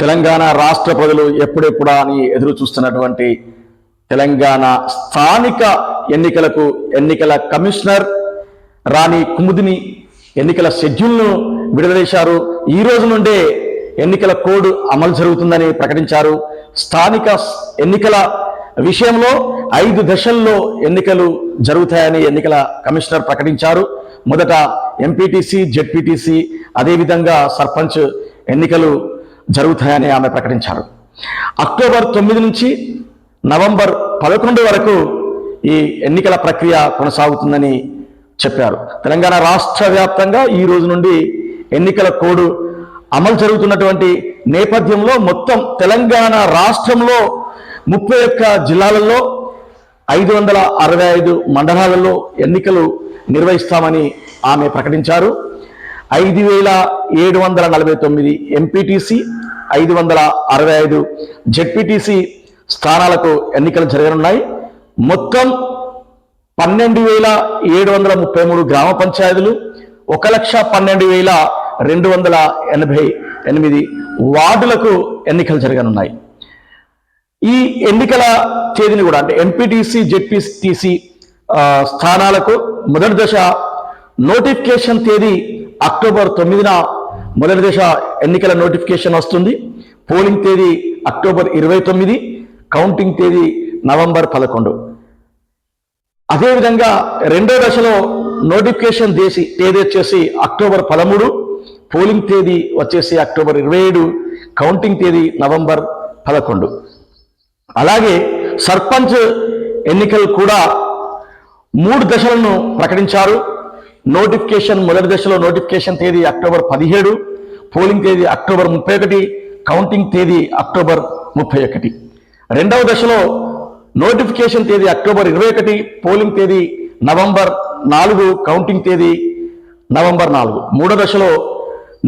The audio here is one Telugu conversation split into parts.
తెలంగాణ రాష్ట్ర ప్రజలు ఎప్పుడెప్పుడా అని ఎదురు చూస్తున్నటువంటి తెలంగాణ స్థానిక ఎన్నికలకు ఎన్నికల కమిషనర్ రాణి కుముదిని ఎన్నికల షెడ్యూల్ను విడుదలేశారు ఈ రోజు నుండే ఎన్నికల కోడ్ అమలు జరుగుతుందని ప్రకటించారు. స్థానిక ఎన్నికల విషయంలో ఐదు దశల్లో ఎన్నికలు జరుగుతాయని ఎన్నికల కమిషనర్ ప్రకటించారు. మొదట ఎంపీటీసీ జెడ్పీటీసీ అదేవిధంగా సర్పంచ్ ఎన్నికలు జరుగుతాయని ఆమె ప్రకటించారు. అక్టోబర్ తొమ్మిది నుంచి నవంబర్ పదకొండు వరకు ఈ ఎన్నికల ప్రక్రియ కొనసాగుతుందని చెప్పారు. తెలంగాణ రాష్ట్ర వ్యాప్తంగా ఈ రోజు నుండి ఎన్నికల కోడ్ అమలు జరుగుతున్నటువంటి నేపథ్యంలో మొత్తం తెలంగాణ రాష్ట్రంలో ముప్పై ఒక్క జిల్లాలలో ఐదు వందల అరవై ఐదు మండలాలలో ఎన్నికలు నిర్వహిస్తామని ఆమె ప్రకటించారు. ఐదు వేల ఏడు వందల నలభై తొమ్మిది ఎంపీటీసీ ఐదు వందల అరవై ఐదు జెడ్పీటీసీ స్థానాలకు ఎన్నికలు జరగనున్నాయి. మొత్తం పన్నెండు వేల ఏడు వందల ముప్పై మూడు గ్రామ పంచాయతీలు ఒక లక్ష పన్నెండు వేల రెండు వందల ఎనభై ఎనిమిది వార్డులకు ఎన్నికలు జరగనున్నాయి. ఈ ఎన్నికల తేదీని కూడా అంటే ఎంపీటీసీ జెడ్పీటీసీ స్థానాలకు మొదటి దశ నోటిఫికేషన్ తేదీ అక్టోబర్ తొమ్మిదిన మొదటి దశ ఎన్నికల నోటిఫికేషన్ వస్తుంది. పోలింగ్ తేదీ అక్టోబర్ ఇరవై తొమ్మిది కౌంటింగ్ తేదీ నవంబర్ పదకొండు. అదేవిధంగా రెండో దశలో నోటిఫికేషన్ చేసి తేదీ వచ్చేసి అక్టోబర్ పదమూడు పోలింగ్ తేదీ వచ్చేసి అక్టోబర్ ఇరవై ఏడు కౌంటింగ్ తేదీ నవంబర్ పదకొండు. అలాగే సర్పంచ్ ఎన్నికలు కూడా మూడు దశలను ప్రకటించారు. నోటిఫికేషన్ మొదటి దశలో నోటిఫికేషన్ తేదీ అక్టోబర్ పదిహేడు పోలింగ్ తేదీ అక్టోబర్ ముప్పై ఒకటి కౌంటింగ్ తేదీ అక్టోబర్ ముప్పై ఒకటి. రెండవ దశలో నోటిఫికేషన్ తేదీ అక్టోబర్ ఇరవై ఒకటి పోలింగ్ తేదీ నవంబర్ నాలుగు కౌంటింగ్ తేదీ నవంబర్ నాలుగు. మూడో దశలో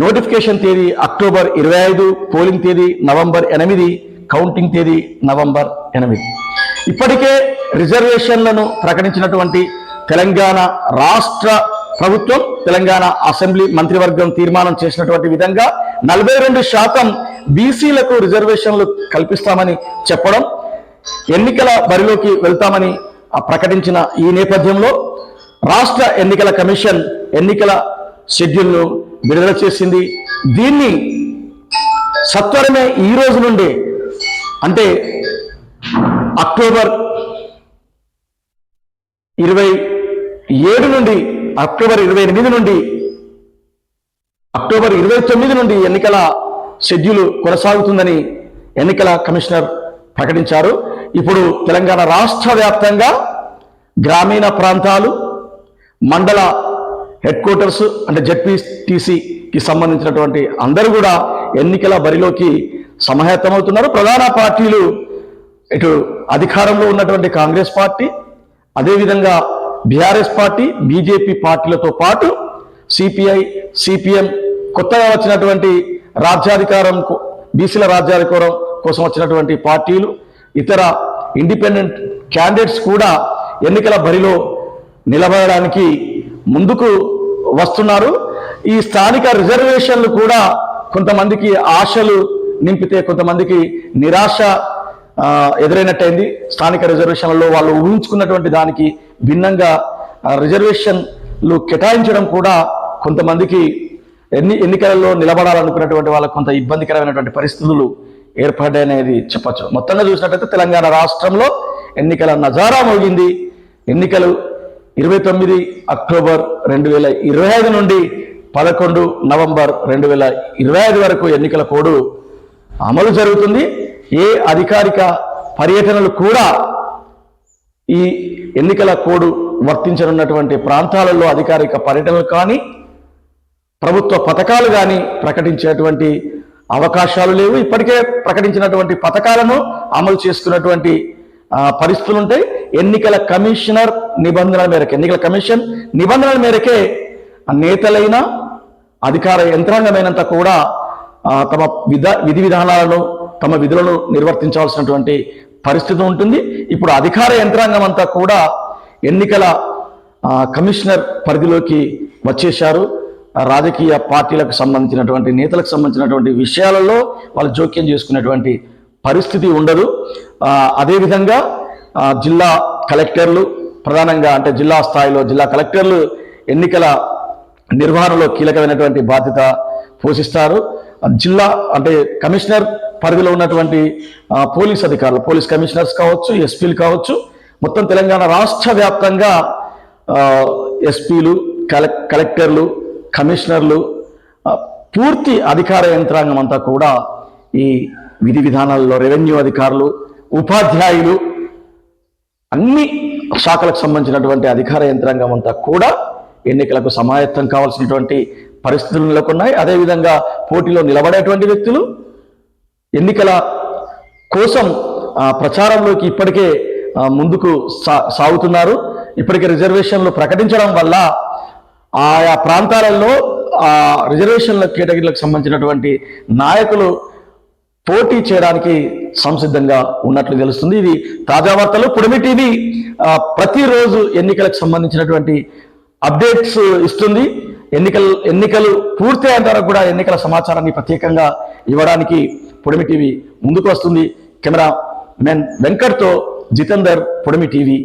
నోటిఫికేషన్ తేదీ అక్టోబర్ ఇరవై ఐదు పోలింగ్ తేదీ నవంబర్ ఎనిమిది కౌంటింగ్ తేదీ నవంబర్ ఎనిమిది. ఇప్పటికే రిజర్వేషన్లను ప్రకటించినటువంటి తెలంగాణ రాష్ట్ర ప్రభుత్వం తెలంగాణ అసెంబ్లీ మంత్రివర్గం తీర్మానం చేసినటువంటి విధంగా నలభై రెండు శాతం బీసీలకు రిజర్వేషన్లు కల్పిస్తామని చెప్పడం ఎన్నికల బరిలోకి వెళ్తామని ప్రకటించిన ఈ నేపథ్యంలో రాష్ట్ర ఎన్నికల కమిషన్ ఎన్నికల షెడ్యూల్ను విడుదల చేసింది. దీన్ని సత్వరమే ఈ రోజు నుండి అంటే అక్టోబర్ ఇరవై ఏడు నుండి అక్టోబర్ ఇరవై ఎనిమిది నుండి అక్టోబర్ ఇరవై తొమ్మిది నుండి ఎన్నికల షెడ్యూల్ కొనసాగుతుందని ఎన్నికల కమిషనర్ ప్రకటించారు. ఇప్పుడు తెలంగాణ రాష్ట్ర వ్యాప్తంగా గ్రామీణ ప్రాంతాలు మండల హెడ్ క్వార్టర్స్ అంటే జెడ్పీటీసీకి సంబంధించినటువంటి అందరూ కూడా ఎన్నికల బరిలోకి సమాయత్తమవుతున్నారు. ప్రధాన పార్టీలు ఇటు అధికారంలో ఉన్నటువంటి కాంగ్రెస్ పార్టీ అదేవిధంగా బీఆర్ఎస్ పార్టీ బీజేపీ పార్టీలతో పాటు సిపిఐ సిపిఎం కొత్తగా వచ్చినటువంటి రాజ్యాధికారం బీసీల రాజ్యాధికారం కోసం వచ్చినటువంటి పార్టీలు ఇతర ఇండిపెండెంట్ క్యాండిడేట్స్ కూడా ఎన్నికల బరిలో నిలబడడానికి ముందుకు వస్తున్నారు. ఈ స్థానిక రిజర్వేషన్లు కూడా కొంతమందికి ఆశలు నింపితే కొంతమందికి నిరాశ ఎదురైనట్టయింది. స్థానిక రిజర్వేషన్లలో వాళ్ళు ఊహించుకున్నటువంటి దానికి భిన్నంగా ఆ, రిజర్వేషన్లు కేటాయించడం కూడా కొంతమందికి ఎన్ని ఎన్నికలలో నిలబడాలనుకున్నటువంటి వాళ్ళకు కొంత ఇబ్బందికరమైనటువంటి పరిస్థితులు ఏర్పడ్డాయనేది చెప్పచ్చు. మొత్తంగా చూసినట్టయితే తెలంగాణ రాష్ట్రంలో ఎన్నికల నజారా మోగింది. ఎన్నికలు ఇరవై తొమ్మిది అక్టోబర్ రెండు వేల ఇరవై ఐదు నుండి పదకొండు నవంబర్ రెండు వేల ఇరవై ఐదు వరకు ఎన్నికల కోడ్ అమలు జరుగుతుంది. ఏ అధికారిక పర్యటనలు కూడా ఈ ఎన్నికల కోడ్ వర్తించనున్నటువంటి ప్రాంతాలలో అధికారిక పర్యటనలు కానీ ప్రభుత్వ పథకాలు కానీ ప్రకటించేటువంటి అవకాశాలు లేవు. ఇప్పటికే ప్రకటించినటువంటి పథకాలను అమలు చేస్తున్నటువంటి పరిస్థితులు ఉంటాయి. ఎన్నికల కమిషనర్ నిబంధనల మేరకు ఎన్నికల కమిషన్ నిబంధనల మేరకే నేతలైన అధికార యంత్రాంగమైనంత కూడా తమ విధ విధి విధానాలను తమ విధులను నిర్వర్తించాల్సినటువంటి పరిస్థితి ఉంటుంది. ఇప్పుడు అధికార యంత్రాంగం అంతా కూడా ఎన్నికల కమిషనర్ పరిధిలోకి వచ్చేశారు. రాజకీయ పార్టీలకు సంబంధించినటువంటి నేతలకు సంబంధించినటువంటి విషయాలలో వాళ్ళు జోక్యం చేసుకునేటువంటి పరిస్థితి ఉండదు. అదేవిధంగా జిల్లా కలెక్టర్లు ప్రధానంగా అంటే జిల్లా స్థాయిలో జిల్లా కలెక్టర్లు ఎన్నికల నిర్వహణలో కీలకమైనటువంటి బాధ్యత పోషిస్తారు. జిల్లా అంటే కమిషనర్ పరిధిలో ఉన్నటువంటి పోలీస్ అధికారులు పోలీస్ కమిషనర్స్ కావచ్చు ఎస్పీలు కావచ్చు మొత్తం తెలంగాణ రాష్ట్ర వ్యాప్తంగా ఎస్పీలు కలెక్టర్లు కమిషనర్లు పూర్తి అధికార యంత్రాంగం అంతా కూడా ఈ విధి విధానాల్లో రెవెన్యూ అధికారులు ఉపాధ్యాయులు అన్ని శాఖలకు సంబంధించినటువంటి అధికార యంత్రాంగం అంతా కూడా ఎన్నికలకు సమాయత్తం కావాల్సినటువంటి పరిస్థితులు నెలకొన్నాయి. అదేవిధంగా పోటీలో నిలబడేటువంటి వ్యక్తులు ఎన్నికల కోసం ప్రచారంలోకి ఇప్పటికే ముందుకు సా సాగుతున్నారు. ఇప్పటికే రిజర్వేషన్లు ప్రకటించడం వల్ల ఆయా ప్రాంతాలలో ఆ రిజర్వేషన్ల కేటగిరీలకు సంబంధించినటువంటి నాయకులు పోటీ చేయడానికి సంసిద్ధంగా ఉన్నట్లు తెలుస్తుంది. ఇది తాజా వార్తలు. పుడిమి టీవీ ప్రతిరోజు ఎన్నికలకు సంబంధించినటువంటి అప్డేట్స్ ఇస్తుంది. ఎన్నికలు ఎన్నికలు పూర్తి అయిన కూడా ఎన్నికల సమాచారాన్ని ప్రత్యేకంగా ఇవ్వడానికి పొడిమి టీవీ ముందుకు వస్తుంది. కెమెరా మెన్ వెంకట్తో జితేందర్ పొడిమి టీవీ.